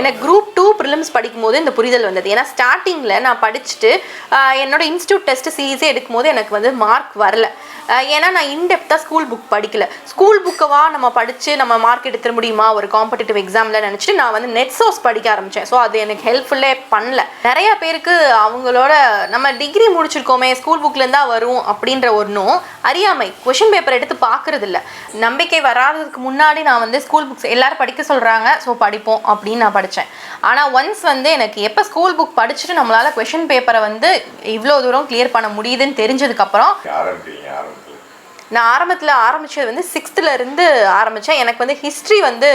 எனக்கு group two prelims படிக்கும்போது இந்த புரிதல் வந்தது. ஏன்னா ஸ்டார்டிங்கில் நான் படிச்சுட்டு என்னோட இன்ஸ்டியூட் டெஸ்ட் சீரிஸே எடுக்கும்போது எனக்கு வந்து மார்க் வரல. ஏன்னா நான் இன்டெப்த்தாக ஸ்கூல் புக் படிக்கல. ஸ்கூல் புக்கவா நம்ம படித்து நம்ம மார்க் எடுத்துட முடியுமா? ஒரு காம்படிட்டிவ் எக்ஸாமில் நினச்சிட்டு நான் வந்து நெட் சோர்ஸ் படிக்க ஆரம்பித்தேன் ஸோ அது எனக்கு ஹெல்ப்ஃபுல்லே பண்ணல. நிறைய பேருக்கு அவங்களோட நம்ம டிகிரி முடிச்சிருக்கோமே ஸ்கூல் புக்லேருந்து தான் வரும் அப்படின்ற ஒன்றும் அறியாமை. கொஷின் பேப்பர் எடுத்து பார்க்குறதில்ல நம்பிக்கை வராததுக்கு முன்னாடி நான் வந்து ஸ்கூல் புக்ஸ் எல்லோரும் படிக்க சொல்கிறாங்க ஸோ படிப்போம் அப்படின்னு நான் படித்தேன் ஆனால் ஒன்ஸ் வந்து எனக்கு எப்போ ஸ்கூல் புக் படிச்சுட்டு நம்மளால் கொஷின் பேப்பரை வந்து இவ்வளோ தூரம் கிளியர் பண்ண முடியுதுன்னு தெரிஞ்சதுக்கப்புறம் நான் ஆரம்பத்தில் ஆரம்பிச்சது வந்து சிக்ஸ்த்தில் இருந்து ஆரம்பித்தேன் எனக்கு வந்து ஹிஸ்ட்ரி வந்து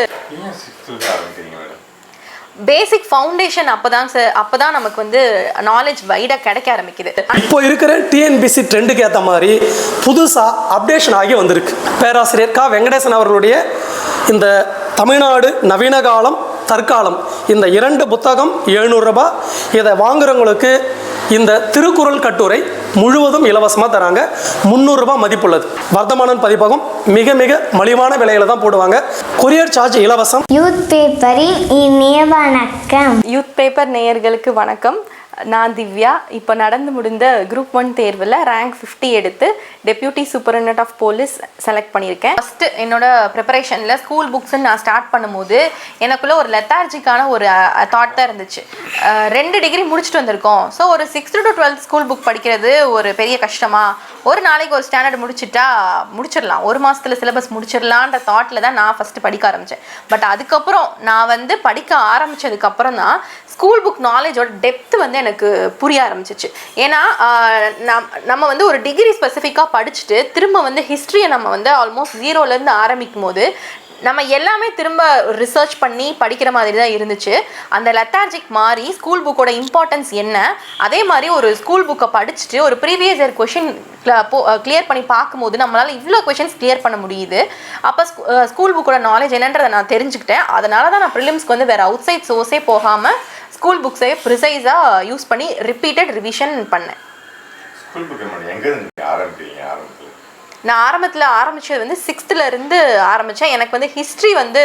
பேசிக் ஃபவுண்டேஷன் அப்போ தான் சார் அப்போ தான் நமக்கு வந்து நாலேஜ் வைடாக கிடைக்க ஆரம்பிக்குது. இப்போ இருக்கிற டிஎன்பிசி ட்ரெண்டுக்கு ஏற்ற மாதிரி புதுசாக அப்டேஷன் ஆகி வந்திருக்கு. பேராசிரியர் கா. வெங்கடேசன் அவர்களுடைய இந்த தமிழ்நாடு நவீன காலம் தற்காலம். இந்த இரண்டு புத்தகம் எழுநூறுரூபா இதை வாங்குறவங்களுக்கு இந்த திருக்குறள் கட்டுரை முழுவதும் இலவசமாக தராங்க. முந்நூறுரூபா மதிப்புள்ளது. வர்த்தமானன் பதிப்பகம் மிக மிக மலிவான விலையில தான் போடுவாங்க. கொரியர் சார்ஜ் இலவசம். யூத் பேப்பரின் இனிய வணக்கம். யூத் பேப்பர் நேயர்களுக்கு வணக்கம். நான் திவ்யா. இப்போ நடந்து முடிந்த குரூப் ஒன் தேர்வில் ரேங்க் 50 எடுத்து deputy superintendent of police select பண்ணியிருக்கேன். ஃபஸ்ட்டு என்னோட ப்ரிப்பரேஷனில் ஸ்கூல் புக்ஸ்ன்னு நான் ஸ்டார்ட் பண்ணும்போது எனக்குள்ளே ஒரு லெத்தார்ஜிக்கான ஒரு தாட் தான் இருந்துச்சு. ரெண்டு டிகிரி முடிச்சுட்டு வந்திருக்கோம். ஸோ ஒரு sixth to twelfth school book படிக்கிறது ஒரு பெரிய கஷ்டமா? ஒரு நாளைக்கு ஒரு ஸ்டாண்டர்ட் முடிச்சிட்டா முடிச்சிடலாம். ஒரு மாதத்தில் சிலபஸ் முடிச்சிடலான்ற தாட்டில் தான் நான் ஃபஸ்ட்டு படிக்க ஆரம்பித்தேன் பட் அதுக்கப்புறம் நான் வந்து படிக்க ஆரம்பிச்சதுக்கப்புறம் தான் ஸ்கூல் புக் நாலேஜோட டெப்த் வந்து எனக்கு புரிய ஆரம்பிச்சிச்சு. ஏன்னா நம் நம்ம வந்து ஒரு டிகிரி ஸ்பெசிஃபிக்காக படிச்சுட்டு திரும்ப வந்து ஹிஸ்ட்ரியை நம்ம வந்து ஆல்மோஸ்ட் ஜீரோலேருந்து ஆரம்பிக்கும் போது நம்ம எல்லாமே திரும்ப ரிசர்ச் பண்ணி படிக்கிற மாதிரி தான் இருந்துச்சு. அந்த லெத்தார்ஜிக் மாறி ஸ்கூல் புக்கோட இம்பார்ட்டன்ஸ் என்ன? அதே மாதிரி ஒரு ஸ்கூல் புக்கை படிச்சுட்டு ஒரு ப்ரீவியஸ் இயர் கொஷின் கிளியர் பண்ணி பார்க்கும்போது நம்மளால் இவ்வளோ கொஷின்ஸ் கிளியர் பண்ண முடியுது. அப்போ ஸ்கூல் புக்கோட நாலேஜ் என்னன்றதை நான் தெரிஞ்சுக்கிட்டேன். அதனால தான் நான் ப்ரிலிம்ஸ்க்கு வந்து வேறு அவுட் சைட் சோர்ஸே போகாமல் ஸ்கூல் புக்ஸே ப்ரிசைஸாக யூஸ் பண்ணி ரிப்பீட்டட் ரிவிஷன் பண்ணேன். ஸ்கூல் புக் மேடம் எங்கே இருந்து ஆரம்பிக்கிறீங்க? ஆரம்பத்தில் நான் ஆரம்பத்தில் ஆரம்பித்தது வந்து சிக்ஸ்த்துலேருந்து ஆரம்பித்தேன் எனக்கு வந்து ஹிஸ்ட்ரி வந்து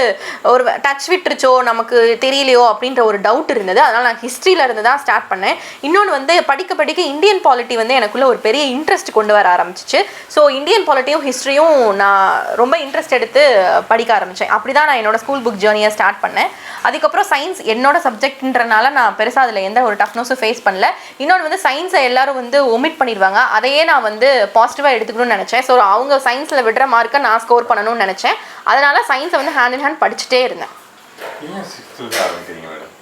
ஒரு டச் விட்டுருச்சோ நமக்கு தெரியலையோ அப்படின்ற ஒரு டவுட் இருந்தது. அதனால் நான் ஹிஸ்ட்ரியிலேருந்து தான் ஸ்டார்ட் பண்ணேன். இன்னொன்று வந்து படிக்க படிக்க இந்தியன் பாலிட்டி வந்து எனக்குள்ள ஒரு பெரிய இன்ட்ரெஸ்ட் கொண்டு வர ஆரம்பிச்சிச்சு. ஸோ இந்தியன் பாலிட்டியும் ஹிஸ்ட்ரியும் நான் ரொம்ப இன்ட்ரெஸ்ட் எடுத்து படிக்க ஆரம்பித்தேன் அப்படி தான் நான் என்னோடய ஸ்கூல் புக் ஜேர்னியை ஸ்டார்ட் பண்ணேன். அதுக்கப்புறம் சயின்ஸ் என்னோட சப்ஜெக்ட்ன்றனால நான் பெருசாக அதில் எந்த ஒரு டஃப்னஸும் ஃபேஸ் பண்ணல. இன்னொன்று வந்து சயின்ஸை எல்லாரும் வந்து ஒமிட் பண்ணிடுவாங்க. அதையே நான் வந்து பாசிட்டிவாக எடுத்துக்கணும்னு நினச்சேன். ஸோ அவங்க சயின்ஸில் விடுற மார்க்கை நான் ஸ்கோர் பண்ணணும்னு நினச்சேன். அதனால சயின்ஸை வந்து ஹேண்ட் இன் ஹேண்ட் படிச்சுட்டே இருந்தேன் ஏன் சிக்ஸ்த்து ஆரம்பிக்கிறீங்க மேடம்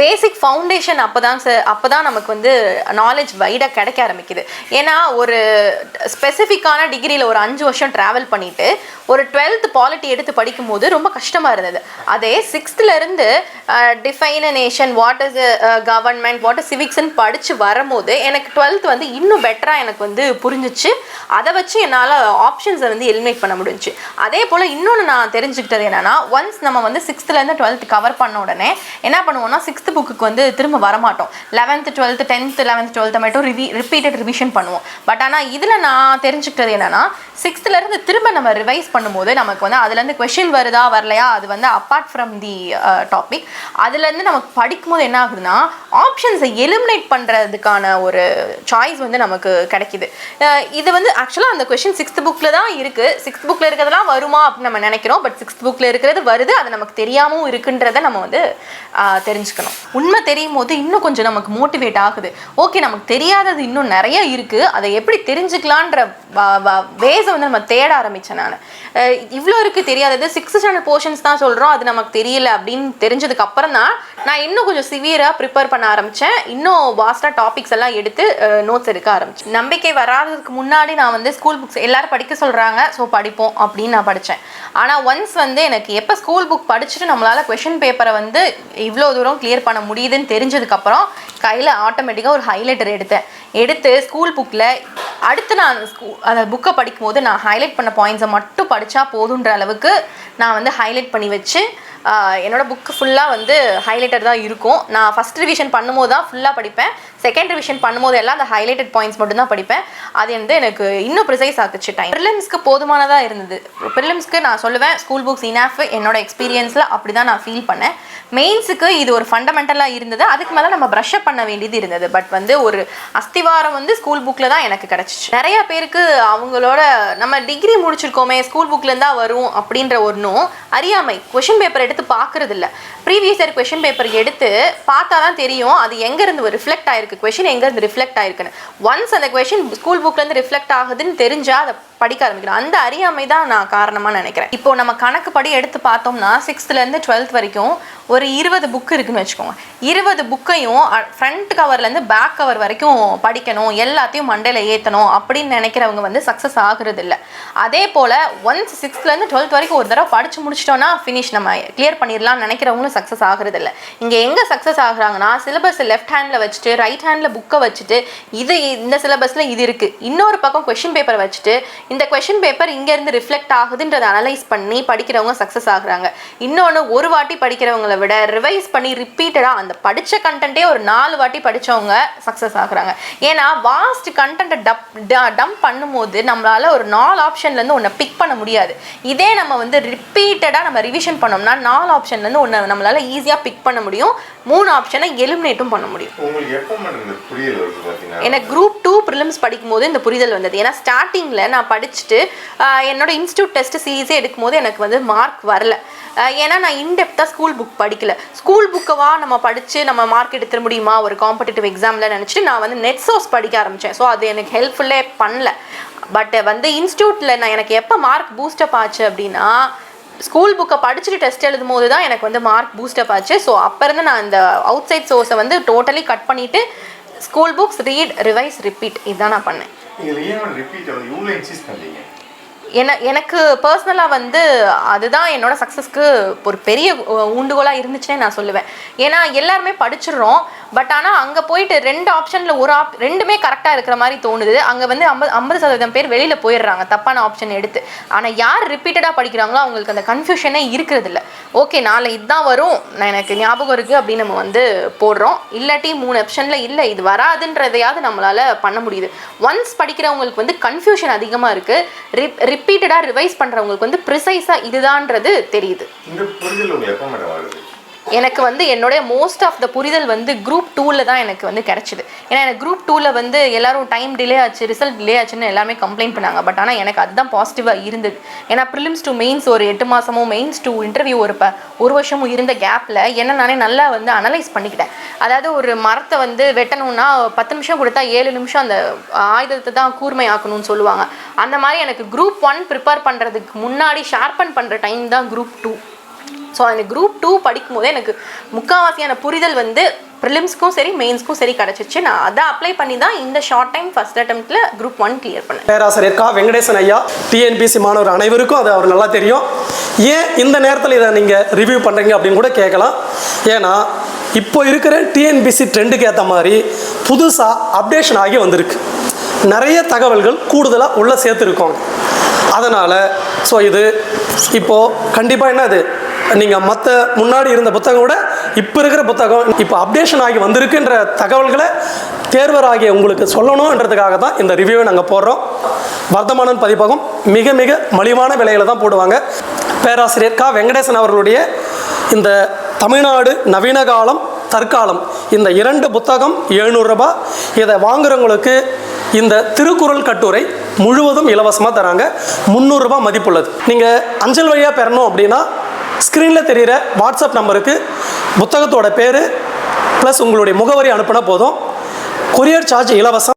பேசிக் ஃபவுண்டேஷன் அப்போ தான் சார் அப்போ தான் நமக்கு வந்து நாலேஜ் வைடாக கிடைக்க ஆரம்பிக்குது. ஏன்னா ஒரு ஸ்பெசிஃபிக்கான டிகிரியில் ஒரு அஞ்சு வருஷம் ட்ராவல் பண்ணிவிட்டு ஒரு டுவெல்த் பாலிட்டி எடுத்து படிக்கும்போது ரொம்ப கஷ்டமாக இருந்தது. அதே சிக்ஸ்த்துலேருந்து define nation what is government what is சிவிக்ஸ்ன்னு படித்து வரும்போது எனக்கு டுவெல்த் வந்து இன்னும் பெட்டராக எனக்கு வந்து புரிஞ்சிச்சு. அதை வச்சு என்னால் ஆப்ஷன்ஸை வந்து எலிமினேட் பண்ண முடிஞ்சு அதே போல் இன்னொன்று நான் தெரிஞ்சுக்கிட்டது என்னென்னா ஒன்ஸ் நம்ம வந்து சிக்ஸ்த்துலேருந்து டுவெல்த் கவர் பண்ண உடனே என்ன பண்ணுவோம்னா சிக்ஸ்த் புக்குக்கு வந்து திரும்ப வரமாட்டோம். லெவன்த்து டுவெல்த்து டென்த்து லெவன்த் டுவெல்த்தை மட்டும் ரிவி ரிப்பீட்டட் ரிவிஷன் பண்ணுவோம். பட் ஆனால் இதில் நான் தெரிஞ்சுக்கிட்டது என்னென்னா சிக்ஸ்த்துலேருந்து திரும்ப நம்ம ரிவைஸ் பண்ணும்போது நமக்கு வந்து அதுலேருந்து கொஷின் வருதா வரலையா அது வந்து அப்பார்ட் ஃப்ரம் தி டாபிக் அதுலேருந்து நமக்கு படிக்கும்போது என்ன ஆகுதுன்னா ஆப்ஷன்ஸை எலிமினேட் பண்ணுறதுக்கான ஒரு சாய்ஸ் வந்து நமக்கு கிடைக்கிது. இது வந்து ஆக்சுவலாக அந்த கொஷின் சிக்ஸ்த் புக்கில் தான் இருக்குது சிக்ஸ்த் புக்கில் இருக்கிறதெல்லாம் வருமா அப்படின்னு நம்ம நினைக்கிறோம். பட் சிக்ஸ்த் புக்கில் இருக்கிறது வருது அது நமக்கு தெரியாமல் இருக்குன்றதை நம்ம வந்து தெரிஞ்சுக்கணும். பண்ணணும் உண்மை தெரியும் போது இன்னும் கொஞ்சம் நமக்கு மோட்டிவேட் ஆகுது. ஓகே நமக்கு தெரியாதது இன்னும் நிறைய இருக்குது அதை எப்படி தெரிஞ்சுக்கலான்ற வேஸை வந்து நம்ம தேட ஆரம்பித்தேன் நான். இவ்வளோ இருக்குது தெரியாதது. சிக்ஸ்த் ஸ்டாண்டர்ட் போர்ஷன்ஸ் தான் சொல்கிறோம் அது நமக்கு தெரியல அப்படின்னு தெரிஞ்சதுக்கு அப்புறம் தான் நான் இன்னும் கொஞ்சம் சிவியராக ப்ரிப்பேர் பண்ண ஆரம்பித்தேன் இன்னும் வாஸ்டாக டாபிக்ஸ் எல்லாம் எடுத்து நோட்ஸ் எடுக்க ஆரம்பிச்சேன். நம்பிக்கை வராததுக்கு முன்னாடி நான் வந்து ஸ்கூல் புக்ஸ் எல்லாரும் படிக்க சொல்கிறாங்க ஸோ படிப்போம் அப்படின்னு நான் படித்தேன் ஆனால் ஒன்ஸ் வந்து எனக்கு எப்போ ஸ்கூல் புக் படிச்சுட்டு நம்மளால் கொஷின் பேப்பரை வந்து இவ்வளோ தூரம் கிளியர் பண்ண முடியுதுன்னு தெரிஞ்சதுக்கப்புறம் கையில் ஆட்டோமேட்டிக்காக ஒரு ஹைலைட்டர் எடுத்தேன். எடுத்து ஸ்கூல் புக்கில் அடுத்து நான் ஸ்கூ அந்த புக்கை படிக்கும்போது நான் ஹைலைட் பண்ண பாயிண்ட்ஸை மட்டும் படித்தா போதுன்ற அளவுக்கு நான் வந்து ஹைலைட் பண்ணி வச்சு என்னோடய என்னோட புக்கு ஃபுல்லாக வந்து ஹைலைட்டர் தான் இருக்கும். நான் ஃபஸ்ட் ரிவிஷன் பண்ணும்போது தான் ஃபுல்லாக படிப்பேன். செகண்ட் ரிவிஷன் பண்ணும்போது எல்லாம் அந்த ஹைலைட்டட் பாயிண்ட்ஸ் மட்டும் தான் படிப்பேன். அது வந்து எனக்கு இன்னும் ப்ரிசைஸ் ஆக்குச்சு டைம் ப்ரிலிம்ஸ்க்கு போதுமானதாக இருந்தது. ப்ரிலிம்ஸ்க்கு நான் சொல்லுவேன் ஸ்கூல் புக்ஸ் இனாஃப் என்னோட எக்ஸ்பீரியன்ஸில் அப்படி தான் நான் ஃபீல் பண்ணேன். மெயின்ஸுக்கு இது ஒரு ஃபண்டமெண்டலாக இருந்தது. அதுக்கு மேலே நம்ம ப்ரஷ் அப் பண்ண வேண்டியது இருந்தது. பட் வந்து ஒரு அஸ்திவாரம் வந்து ஸ்கூல் புக்கில் தான் எனக்கு கிடச்சிச்சு. நிறைய பேருக்கு அவங்களோட நம்ம டிகிரி முடிச்சிருக்கோமே ஸ்கூல் புக்லேருந்து தான் வரும் அப்படின்ற ஒன்றும் அறியாமை கொஷின் பேப்பர் எடுத்து பார்க்குறதில்ல. ப்ரீவியஸ் இயர் கொஷின் பேப்பர் எடுத்து பார்த்தா தான் தெரியும். அது எங்கேருந்து ரிஃப்ளெக்ட் ஆயிருக்கு கொஷின் எங்கேருந்து ரிஃப்ளெக்ட் ஆயிருக்குன்னு. ஒன்ஸ் அந்த கொஷின் ஸ்கூல் புக்லேருந்து ரிஃப்ளெக்ட் ஆகுதுன்னு தெரிஞ்சால் அதை படிக்க ஆரம்பிக்கணும். அந்த அறியாமை தான் நான் காரணமாக நினைக்கிறேன். இப்போ நம்ம கணக்கு படி எடுத்து பார்த்தோம்னா சிக்ஸ்த்துலேருந்து டுவெல்த் வரைக்கும் ஒரு இருபது புக் இருக்குன்னு வச்சுக்கோங்க. இருபது புக்கையும் ஃப்ரண்ட் கவர்லேருந்து பேக் கவர் வரைக்கும் படிக்கணும். எல்லாத்தையும் மண்டையில் ஏற்றணும் அப்படின்னு நினைக்கிறவங்க வந்து சக்ஸஸ் ஆகுறது இல்லை அதே போல் ஒன்ஸ் சிக்ஸ்த்லேருந்து டுவெல்த் வரைக்கும் ஒரு தடவை படித்து முடிச்சிட்டோன்னா ஃபினிஷ் நம்ம கிளியர் பண்ணிடலாம்னு நினைக்கிறவங்களும் சக்ஸஸ் ஆகிறது இல்லை. இங்கே எங்கே சக்ஸஸ் ஆகுறாங்கன்னா சிலபஸ் லெஃப்ட் ஹேண்டில் வச்சுட்டு ரைட் ஹேண்டில் புக்கை வச்சுட்டு இது இந்த சிலபஸில் இது இருக்குது இன்னொரு பக்கம் கொஷின் பேப்பரை வச்சுட்டு இந்த கொஷின் பேப்பர் இங்கேருந்து ரிஃப்ளெக்ட் ஆகுதுன்றதை அனலைஸ் பண்ணி படிக்கிறவங்க சக்ஸஸ் ஆகுறாங்க. இன்னொன்று ஒரு வாட்டி படிக்கிறவங்கள விட ரிவைஸ் பண்ணி ரிப்பீட்டடாக அந்த படித்த கண்டென்ட்டே ஒரு நாலு வாட்டி படித்தவங்க சக்ஸஸ் ஆகுறாங்க. ஏன்னா வாஸ்ட் கண்டென்ட்டை டப் டம்ப் பண்ணும்போது நம்மளால ஒரு நாலு ஆப்ஷன்லேருந்து ஒன்றை பிக் பண்ண முடியாது. இதே நம்ம வந்து ரிப்பீட்டடாக நம்ம ரிவிஷன் பண்ணோம்னா நாலு ஆப்ஷன்லேருந்து ஒன்று நம்மளால ஈஸியாக பிக் பண்ண முடியும். மூணு ஆப்ஷனை எலிமினேட்டும் பண்ண முடியும். எனக்கு குரூப் டூ ப்ரிலிம்ஸ் படிக்கும்போது இந்த புரிதல் வந்தது. ஏன்னா ஸ்டார்டிங்கில் நான் படிச்சுட்டு என்னோட இன்ஸ்டியூட் டெஸ்ட் சீரீஸே எடுக்கும்போது எனக்கு வந்து மார்க் வரல. ஏன்னா நான் இன்டெப்த்தாக ஸ்கூல் புக் படிக்கல. ஸ்கூல் புக்கவா நம்ம படித்து நம்ம மார்க் எடுத்துட முடியுமா? ஒரு காம்படிட்டிவ் எக்ஸாமில் நினச்சிட்டு நான் வந்து நெட் சோர்ஸ் படிக்க ஆரம்பித்தேன் ஸோ அது எனக்கு ஹெல்ப்ஃபுல்லே பண்ணல. பட் வந்து இன்ஸ்டியூட்டில் நான் எனக்கு எப்போ மார்க் பூஸ்டப் ஆச்சு அப்படின்னா ஸ்கூல் புக்கை படிச்சுட்டு டெஸ்ட் எழுதும் போது தான் எனக்கு வந்து மார்க் பூஸ்டப் ஆச்சு. ஸோ அப்போ இருந்து நான் அந்த அவுட் சைட் சோர்ஸை வந்து டோட்டலி கட் பண்ணிவிட்டு school books read revise repeat இதுதான் நான் பண்ணேன். என எனக்கு பர்சனலாக வந்து அதுதான் என்னோட சக்ஸஸ்க்கு ஒரு பெரிய ஊண்டுகோலாக இருந்துச்சுன்னே நான் சொல்லுவேன். ஏன்னா எல்லாருமே படிச்சிடுறோம். பட் ஆனால் அங்கே போயிட்டு ரெண்டு ஆப்ஷனில் ஒரு ஆப் ரெண்டுமே கரெக்டாக இருக்கிற மாதிரி தோணுது. அங்கே வந்து ஐம்பது ஐம்பது சதவீதம் பேர் வெளியில் போயிடுறாங்க தப்பான ஆப்ஷன் எடுத்து. ஆனால் யார் ரிப்பீட்டடாக படிக்கிறாங்களோ அவங்களுக்கு அந்த கன்ஃபியூஷனே இருக்கிறது இல்லை ஓகே நாளை இதுதான் வரும். நான் எனக்கு ஞாபகம் இருக்குது அப்படின்னு நம்ம வந்து போடுறோம். இல்லாட்டி மூணு ஆப்ஷனில் இல்லை இது வராதுன்றதையாவது நம்மளால் பண்ண முடியுது. ஒன்ஸ் படிக்கிறவங்களுக்கு வந்து கன்ஃபியூஷன் அதிகமாக இருக்குது ரிப் ரிப்பீட்டடாக ரிவைஸ் பண்ணுறவங்களுக்கு வந்து ப்ரிசைஸாக இதுதான்றது தெரியுது. எனக்கு வந்து என்னுடைய மோஸ்ட் ஆஃப் த புரிதல் வந்து குரூப் டூவில் தான் எனக்கு வந்து கிடச்சிது. ஏன்னா எனக்கு குரூப் டூவில் வந்து எல்லாரும் டைம் டிலே ஆச்சு ரிசல்ட் டிலே ஆச்சுன்னு எல்லாமே கம்ப்ளைண்ட் பண்ணாங்க. பட் ஆனால் எனக்கு அதுதான் பாசிட்டிவாக இருந்தது. ஏன்னா ப்ரிலிம்ஸ் டூ மெயின்ஸ் ஒரு எட்டு மாதமும் மெயின்ஸ் டூ இன்டர்வியூ ஒரு ப ஒரு வருஷமும் இருந்த கேப்பில் என்ன நானே நல்லா வந்து அனலைஸ் பண்ணிக்கிட்டேன். அதாவது ஒரு மரத்தை வந்து வெட்டணும்னா பத்து நிமிஷம் கொடுத்தா ஏழு நிமிஷம் அந்த ஆயுதத்தை தான் கூர்மை ஆக்கணும்னு சொல்லுவாங்க. அந்த மாதிரி எனக்கு குரூப் ஒன் ப்ரிப்பேர் பண்ணுறதுக்கு முன்னாடி ஷார்பன் பண்ணுற டைம் தான் குரூப் டூ ஸோ அந்த குரூப் டூ படிக்கும்போது எனக்கு முக்கால்வாசியான புரிதல் வந்து ப்ரிலிம்ஸ்க்கும் சரி மெயின்ஸ்க்கும் சரி கிடச்சிச்சு. நான் அதை அப்ளை பண்ணி தான் இந்த ஷார்ட் டைம் ஃபர்ஸ்ட் அட்டம்ப்டில் குரூப் ஒன் கிளியர் பண்ணேன். பேராசிரியர் கா. வெங்கடேசன் ஐயா டிஎன்பிசி மாணவர் அனைவருக்கும் அது அவர் நல்லா தெரியும். ஏன் இந்த நேரத்தில் இதை நீங்கள் ரிவ்யூ பண்ணுறீங்க அப்படின்னு கூட கேட்கலாம். ஏன்னா இப்போ இருக்கிற டிஎன்பிசி ட்ரெண்டுக்கு ஏற்ற மாதிரி புதுசாக அப்டேஷன் ஆகி வந்திருக்கு. நிறைய தகவல்கள் கூடுதலாக உள்ளே சேர்த்துருக்கோங்க. அதனால் ஸோ இது இப்போது கண்டிப்பாக என்ன அது நீங்கள் மற்ற முன்னாடி இருந்த புத்தகம் விட இப்போ இருக்கிற புத்தகம் இப்போ அப்டேஷன் ஆகி வந்திருக்குன்ற தகவல்களை தேர்வராகிய உங்களுக்கு சொல்லணுன்றதுக்காக தான் இந்த ரிவ்யூவை நாங்கள் போடுறோம். வர்த்தமானன் பதிப்பகம் மிக மிக மலிவான விலையில தான் போடுவாங்க. பேராசிரியர் கா. வெங்கடேசன் அவர்களுடைய இந்த தமிழ்நாடு நவீன காலம் தற்காலம் இந்த இரண்டு புத்தகம் எழுநூறுரூபா இதை வாங்குறவங்களுக்கு இந்த திருக்குறள் கட்டுரை முழுவதும் இலவசமாக தராங்க. முந்நூறுரூபா மதிப்புள்ளது. நீங்கள் அஞ்சல் வழியாக பெறணும் அப்படின்னா ஸ்க்ரீனில் தெரிகிற வாட்ஸ்அப் நம்பருக்கு புத்தகத்தோட பேர் ப்ளஸ் உங்களுடைய முகவரி அனுப்பினா போதும். கொரியர் சார்ஜ் இலவசம்.